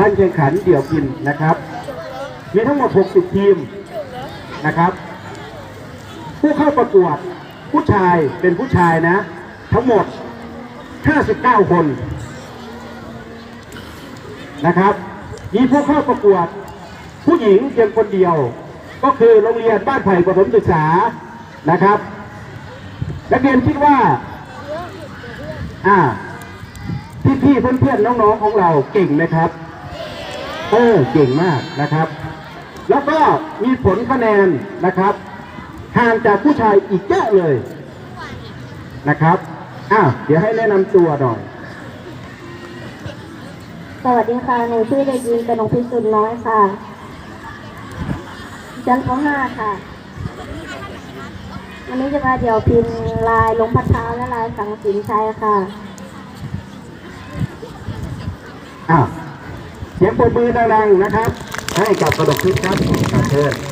การแข่งขันเดี่ยวกินนะครับ มีทั้งหมด 60 ทีมนะครับ ผู้เข้าประกวดผู้ชายเป็นผู้ชายนะ ทั้งหมด 59 คนนะครับ มีผู้เข้าประกวด ผู้หญิงเพียงคนเดียว ก็คือโรงเรียนบ้านไผ่ประถมศึกษานะครับนักเรียนคิดว่า อ่า พี่ๆเพื่อนๆน้องๆของเราเก่งไหมครับ เออเก่งมากนะครับ แล้วก็มีผลคะแนนนะครับห่างจากผู้ชายอีกเยอะเลยนะครับอ้าวเดี๋ยวให้แนะนำตัวหน่อย สวัสดีค่ะ หนูชื่อเด็กหญิงกนกพิสุทธิ์น้อยค่ะชั้นป .5 ค่ะ วันนี้จะมาเดี่ยวพิมพ์ลายลงพัดเท้าและลายสังสินชัยค่ะ อ้าว เสียงปรบมือดังๆนะครับ ให้กับกระดกทิพย์ครับขอบเชิญ